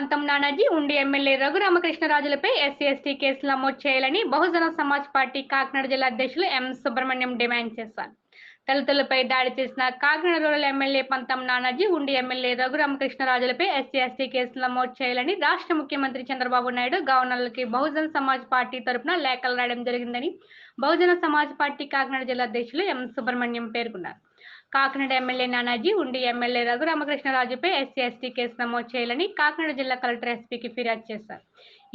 పంతం Nanaji Undi MLA రఘురామకృష్ణరాజులపై SC ST కేసులు నమోదు చేయాలని బహుజన సమాజ్ పార్టీ కాకినాడ జిల్లా అధ్యక్షులు ఎం సుబ్రహ్మణ్యం డిమాండ్ చేశారు. దళితులపై దాడి చేసిన కాకినాడ రూరల్ ఎమ్మెల్యే పంతం Nanaji Undi MLA రఘురామకృష్ణరాజులపై SC ST కేసులు నమోదు చేయాలని రాష్ట్ర ముఖ్యమంత్రి చంద్రబాబు నాయుడు గవర్నర్లకి బహుజన సమాజ్ పార్టీ తరపున లేఖలు రాయడం జరిగిందని బహుజన సమాజ్ పార్టీ కాకినాడ జిల్లా అధ్యక్షులు ఎం సుబ్రహ్మణ్యం పేర్కొన్నారు. కాకినాడ ఎమ్మెల్యే నానాజీ ఉండి ఎమ్మెల్యే రఘురామకృష్ణరాజుపై ఎస్సీ ఎస్టీ కేసు నమోదు చేయాలని కాకినాడ జిల్లా కలెక్టర్ ఎస్పీకి ఫిర్యాదు చేశారు.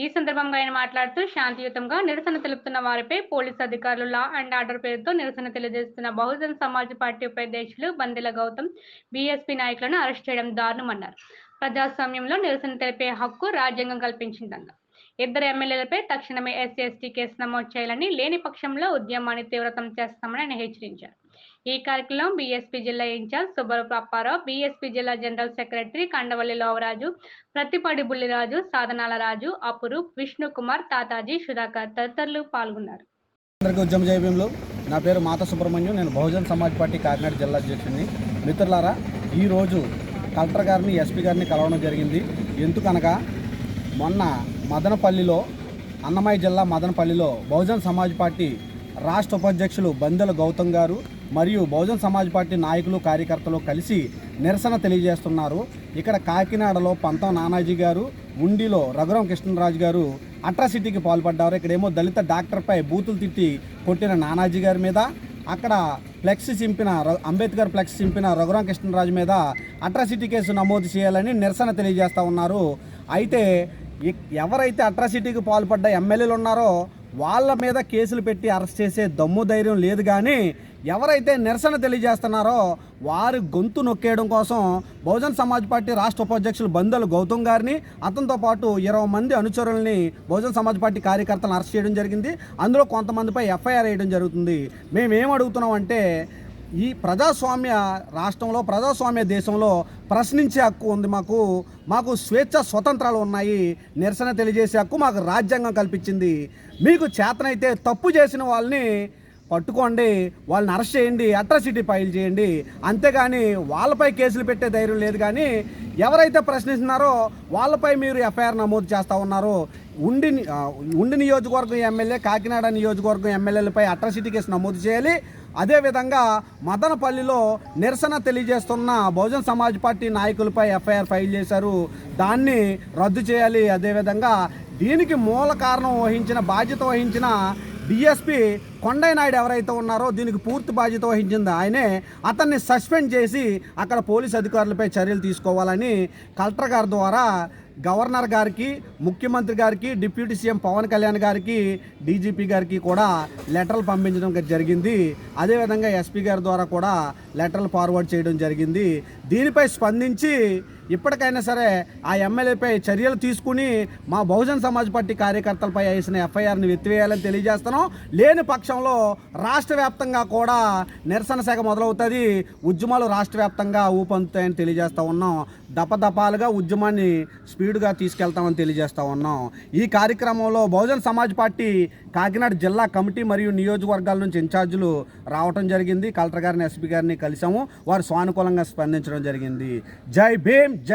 ఈ సందర్భంగా ఆయన మాట్లాడుతూ శాంతియుతంగా నిరసన తెలుపుతున్న వారిపై పోలీసు అధికారులు లా అండ్ ఆర్డర్ పేరుతో నిరసన తెలియజేస్తున్న బహుజన్ సమాజ్ పార్టీ ఉపాధ్యక్షులు బందెల గౌతమ్ బీఎస్పీ నాయకులను అరెస్ట్ చేయడం దారుణమన్నారు. ప్రజాస్వామ్యంలో నిరసన తెలిపే హక్కు రాజ్యాంగం కల్పించిందన్నారు ఇద్దరు ఎమ్మెల్యేలపై తక్షణమే ఎస్సీ ఎస్టీ కేసు నమోదు చేయాలని లేని పక్షంలో ఉద్యమాన్ని తీవ్రతం చేస్తామని ఆయన హెచ్చరించారు. ఈ కార్యక్రమం బీఎస్పీ జిల్లా ఇన్ఛార్జ్ సుబ్బరపు అప్పారావు బీఎస్పీ జిల్లా జనరల్ సెక్రటరీ కండవల్లి లోవరాజు ప్రతిపాడి బుల్లిరాజు సాధనాల రాజు అపురూప్ విష్ణుకుమార్ తాతాజీ సుధాకర్ తదితరులు పాల్గొన్నారు. అందరికీ ఉద్యమ జైవ్యంలో నా పేరు మాత సుబ్రహ్మణ్యం. నేను బహుజన్ సమాజ్ పార్టీ కాకినాడ జిల్లా అధ్యక్షుడిని. మిత్రులారా ఈరోజు కలెక్టర్ గారిని ఎస్పీ గారిని కలవడం జరిగింది. ఎందుకనగా మొన్న మదనపల్లిలో అన్నమయ్య జిల్లా మదనపల్లిలో బహుజన్ సమాజ్ పార్టీ రాష్ట్ర ఉపాధ్యక్షులు బందెల గౌతమ్ గారు మరియు బహుజన్ సమాజ్ పార్టీ నాయకులు కార్యకర్తలు కలిసి నిరసన తెలియజేస్తున్నారు. ఇక్కడ కాకినాడలో పంతం నానాజీ గారు ఉండిలో రఘురాం కృష్ణరాజు గారు అట్రాసిటీకి పాల్పడ్డారు. ఇక్కడేమో దళిత డాక్టర్పై బూతులు తిట్టి కొట్టిన నానాజీ గారి మీద అక్కడ ఫ్లెక్స్ చింపిన అంబేద్కర్ ఫ్లెక్స్ చింపిన రఘురాం కృష్ణరాజు మీద అట్రాసిటీ కేసు నమోదు చేయాలని నిరసన తెలియజేస్తూ ఉన్నారు. అయితే ఎవరైతే అట్రాసిటీకి పాల్పడ్డ ఎమ్మెల్యేలు ఉన్నారో వాళ్ళ మీద కేసులు పెట్టి అరెస్ట్ చేసే దమ్ము ధైర్యం లేదు కానీ ఎవరైతే నిరసన తెలియజేస్తున్నారో వారి గొంతు నొక్కేయడం కోసం బహుజన్ సమాజ్ పార్టీ రాష్ట్ర ఉపాధ్యక్షులు బందలు గౌతమ్ గారిని అతనితో పాటు ఇరవై మంది అనుచరుల్ని బహుజన్ సమాజ్ పార్టీ కార్యకర్తలను అరెస్ట్ చేయడం జరిగింది. అందులో కొంతమందిపై ఎఫ్ఐఆర్ వేయడం జరుగుతుంది. మేము అడుగుతున్నామంటే అంటే ఈ ప్రజాస్వామ్య రాష్ట్రంలో ప్రజాస్వామ్య దేశంలో ప్రశ్నించే హక్కు ఉంది మాకు. మాకు స్వేచ్ఛ స్వతంత్రాలు ఉన్నాయి. నిరసన తెలియజేసే హక్కు మాకు రాజ్యాంగం కల్పించింది. మీకు చేతనైతే తప్పు చేసిన వాళ్ళని పట్టుకోండి వాళ్ళని అరెస్ట్ చేయండి అట్రాసిటీ ఫైల్ చేయండి. అంతేగాని వాళ్ళపై కేసులు పెట్టే ధైర్యం లేదు కానీ ఎవరైతే ప్రశ్నిస్తున్నారో వాళ్ళపై మీరు ఎఫ్ఐఆర్ నమోదు చేస్తూ ఉన్నారో. ఉండి ఉండి నియోజకవర్గం ఎమ్మెల్యే కాకినాడ నియోజకవర్గం ఎమ్మెల్యేలపై అట్రాసిటీ కేసు నమోదు చేయాలి. అదేవిధంగా మదనపల్లిలో నిరసన తెలియజేస్తున్న బహుజన్ సమాజ్ పార్టీ నాయకులపై ఎఫ్ఐఆర్ ఫైల్ చేశారు. దాన్ని రద్దు చేయాలి. అదేవిధంగా దీనికి మూల కారణం వహించిన బాధ్యత వహించిన డిఎస్పి కొండయ్య నాయుడు ఎవరైతే ఉన్నారో దీనికి పూర్తి బాధ్యత వహించింది ఆయనే. అతన్ని సస్పెండ్ చేసి అక్కడ పోలీస్ అధికారులపై చర్యలు తీసుకోవాలని కలెక్టర్ గారి ద్వారా గవర్నర్ గారికి ముఖ్యమంత్రి గారికి డిప్యూటీ సీఎం పవన్ కళ్యాణ్ గారికి డీజీపీ గారికి కూడా లెటర్లు పంపించడం జరిగింది. అదేవిధంగా ఎస్పీ గారి ద్వారా కూడా లెటర్లు ఫార్వర్డ్ చేయడం జరిగింది. దీనిపై స్పందించి ఇప్పటికైనా సరే ఆ ఎమ్మెల్యేపై చర్యలు తీసుకుని మా బహుజన్ సమాజ్ పార్టీ కార్యకర్తలపై వేసిన ఎఫ్ఐఆర్ని ఎత్తివేయాలని తెలియజేస్తున్నాం. లేని పక్షంలో రాష్ట్ర వ్యాప్తంగా కూడా నిరసన శాఖ మొదలవుతుంది. ఉద్యమాలు రాష్ట్ర వ్యాప్తంగా ఊపందుతాయని తెలియజేస్తూ ఉన్నాం. దపదపాలుగా ఉద్యమాన్ని స్పీడ్గా తీసుకెళ్తామని తెలియజేస్తూ ఉన్నాం. ఈ కార్యక్రమంలో బహుజన్ సమాజ్ పార్టీ కాకినాడ జిల్లా కమిటీ మరియు నియోజకవర్గాల నుంచి ఇన్ఛార్జీలు రావడం జరిగింది. కలెక్టర్ గారిని ఎస్పీ గారిని కలిసాము వారు సానుకూలంగా స్పందించడం జరిగింది. జై భీమ్! జై